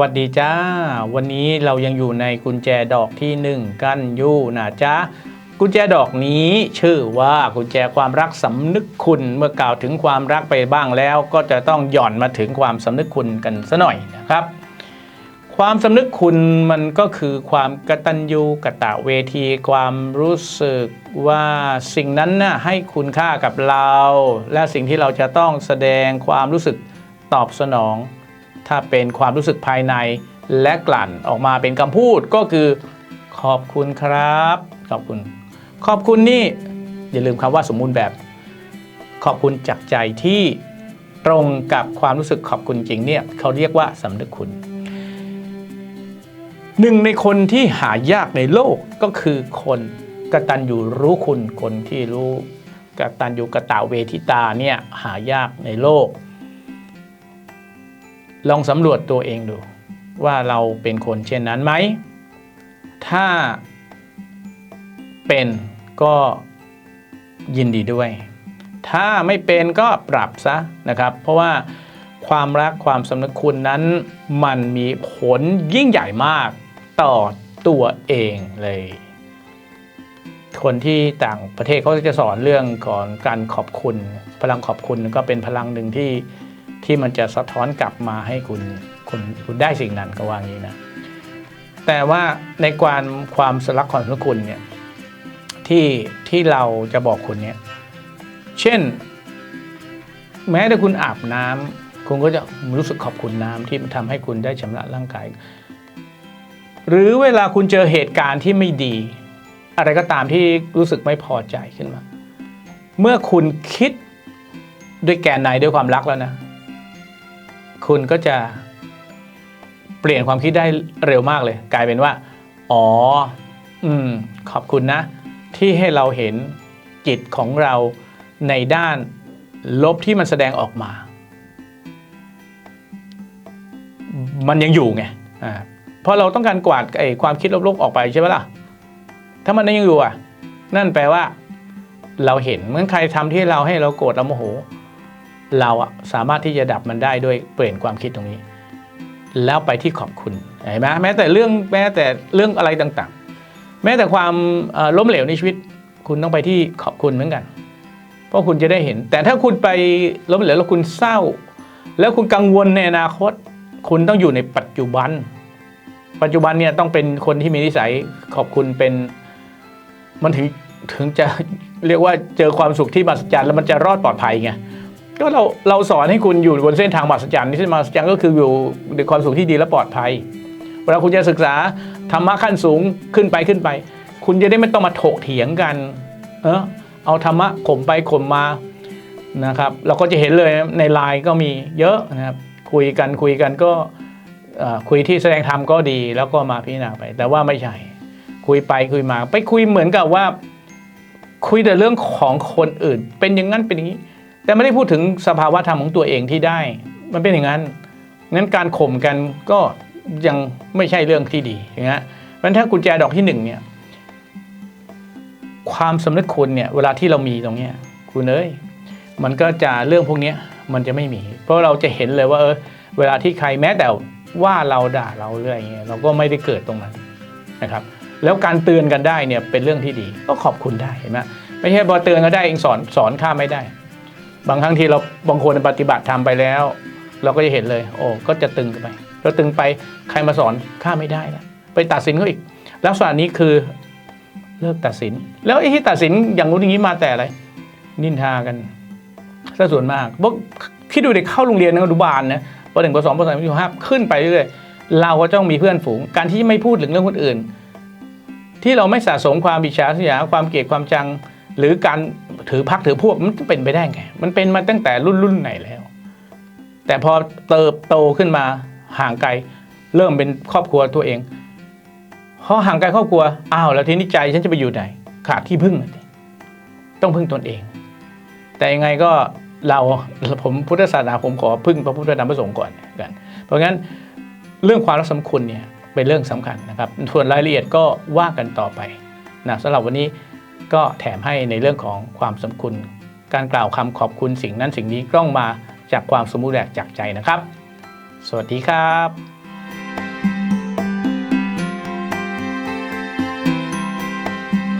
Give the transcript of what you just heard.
วัสดีจ้า วันนี้เรายังอยู่ในกุญแจดอกที่หนึ่งกั้นยู่นะจ๊ะกุญแจดอกนี้ชื่อว่ากุญแจความรักสำนึกคุณเมื่อกล่าวถึงความรักไปบ้างแล้ว ก็จะต้องหย่อนมาถึงความสำนึกคุณกันซะหน่อยนะครับ ความสำนึกคุณมันก็คือความกตัญญูกะตะเวที ความรู้สึกว่าสิ่งนั้นน่ะให้คุณค่ากับเรา และสิ่งที่เราจะต้องแสดงความรู้สึกตอบสนอง ถ้าเป็นความรู้สึกภายในและกลั่นออกมาเป็นคำพูดก็คือขอบคุณครับ ขอบคุณ ขอบคุณนี่อย่าลืมคำว่าสมบูรณ์แบบ ขอบคุณจากใจที่ตรงกับความรู้สึกขอบคุณจริงเนี่ยเขาเรียกว่าสำนึกคุณหนึ่งในคนที่หายากในโลกก็คือคนกตัญญูรู้คุณคนที่รู้กตัญญูกะตะเวทิตาเนี่ยหายากในโลก ลองสำรวจตัวเองดู ว่าเราเป็นคนเช่นนั้นไหม ถ้าเป็นก็ยินดีด้วย ถ้าไม่เป็นก็ปรับซะนะครับ เพราะว่าความรักความสำนึกคุณนั้น มันมีผลยิ่งใหญ่มากต่อตัวเองเลย คนที่ต่างประเทศเขาจะสอนเรื่องของการขอบคุณ พลังขอบคุณก็เป็นพลังหนึ่งที่ ที่มันจะสะท้อนกลับมาให้คุณคุณคุณได้สิ่งนั้นก็ว่างี้นะ แต่ว่าในความความสลักความสำนึกคุณเนี่ยที่ที่เราจะบอกคุณเนี่ยเช่น แม้แต่คุณอาบน้ำคุณก็จะรู้สึกขอบคุณน้ำที่มันทำให้คุณได้ชำระร่างกาย หรือเวลาคุณเจอเหตุการณ์ที่ไม่ดี อะไรก็ตามที่รู้สึกไม่พอใจขึ้นมา เมื่อคุณคิดด้วยแกนในด้วยความรักแล้วนะ คุณก็จะเปลี่ยนความคิดได้เร็วมากเลย กลายเป็นว่า อ๋อ อืม ขอบคุณนะ ที่ให้เราเห็นจิตของเราในด้านลบที่มันแสดงออกมา มันยังอยู่ไงอ่าพราะเราต้องการกวาดไอ้ความคิดลบๆออกไปใช่ไหมล่ะ ถ้ามันยังอยู่อะ นั่นแปลว่า เราเห็นเหมือนใครทำที่เราให้เราโกรธเราโมโห เราอะสามารถที่จะดับมันได้ด้วยเปลี่ยนความคิดตรงนี้ แล้วไปที่ขอบคุณเห็นไหมแม้แต่เรื่องแม้แต่เรื่องอะไรต่างๆ แม้แต่ความล้มเหลวในชีวิต คุณต้องไปที่ขอบคุณเหมือนกัน เพราะคุณจะได้เห็น แต่ถ้าคุณไปล้มเหลวแล้วคุณเศร้า แล้วคุณกังวลในอนาคต คุณต้องอยู่ในปัจจุบัน ปัจจุบันเนี่ยต้องเป็นคนที่มีนิสัยขอบคุณเป็นมันถึงถึงจะเรียกว่าเจอความสุขที่มหัศจรรย์แล้วมันจะรอดปลอดภัยไง ก็เราเราสอนให้คุณอยู่บนเส้นทางมหัศจรรย์นี่เส้นทางมหัศจรรย์ก็คืออยู่ในความสุขที่ดีและปลอดภัย เวลาคุณจะศึกษาธรรมะขั้นสูงขึ้นไปขึ้นไป คุณจะได้ไม่ต้องมาถกเถียงกัน เออเอาธรรมะข่มไปข่มมานะครับ เราก็จะเห็นเลยในไลน์ก็มีเยอะนะครับ คุยกันคุยกันก็คุยที่แสดงธรรมก็ดี แล้วก็มาพิจารณาไป แต่ว่าไม่ใช่ คุยไปคุยมา ไปคุยเหมือนกับว่า คุยแต่เรื่องของคนอื่น เป็นอย่างนั้นเป็นอย่างนี้ แต่ไม่ได้พูดถึงสภาวะธรรมของตัวเองที่ได้ มันเป็นอย่างนั้นงั้นการข่มกันก็ยังไม่ใช่เรื่องที่ดีอย่างเงี้ยเพราะฉะนั้นถ้ากุญแจดอกที่หนึ่งเนี่ยความสำนึกคุณเนี่ยเวลาที่เรามีตรงเนี้ยคุณเอ้ยมันก็จะเรื่องพวกนี้มันจะไม่มี เพราะเราจะเห็นเลยว่าเออเวลาที่ใครแม้แต่ว่าเราด่าเราเรื่อยอย่างเงี้ยเราก็ไม่ได้เกิดตรงนั้นนะครับ แล้วการเตือนกันได้เนี่ยเป็นเรื่องที่ดี ก็ขอบคุณได้เห็นไหมไม่ใช่พอเตือนก็ได้เองสอนสอนข้าไม่ได้ บางครั้งที่เราบางคนปฏิบัติทำไปแล้ว เราก็จะเห็นเลย โอ้ก็จะตึงไปเราตึงไปใครมาสอนข้าไม่ได้แล้วไปตัดสินเขาอีก ลักษณะนี้คือเลิกตัดสิน แล้วไอ้ที่ตัดสินอย่างนู้นอย่างนี้มาแต่อะไร นินทากันซะส่วนมากพวกคิดดูเด็กเข้าโรงเรียนอนุบาลนะปหนึ่งปสองปสามปสี่ปห้าขึ้นไปเรื่อยๆเราก็ต้องมีเพื่อนฝูง การที่ไม่พูดถึงเรื่องคนอื่น ที่เราไม่สะสมความบิชาสยาความเกลียดความจัง หรือการ ถือพักถือพวกมันเป็นไปได้ไง มันเป็นมาตั้งแต่รุ่นรุ่นไหนแล้ว แต่พอเติบโตขึ้นมาห่างไกล เริ่มเป็นครอบครัวตัวเองพอห่างไกลครอบครัวอ้าวแล้วทีนี้ใจฉันจะไปอยู่ไหน ขาดที่พึ่ง ต้องพึ่งตนเอง แต่ยังไงก็เราผมพุทธศาสนาผมขอพึ่งพระพุทธธรรมพระสงฆ์ก่อนกัน เพราะงั้นเรื่องความรักสำคัญเนี่ยเป็นเรื่องสำคัญนะครับ ส่วนรายละเอียดก็ว่ากันต่อไปนะสำหรับวันนี้ ก็แถมให้ในเรื่องของความสำคัญการกล่าวคำขอบคุณสิ่งนั้นสิ่งนี้ต้องมาจากความสมบูรณ์แบบจากใจนะครับ สวัสดีครับ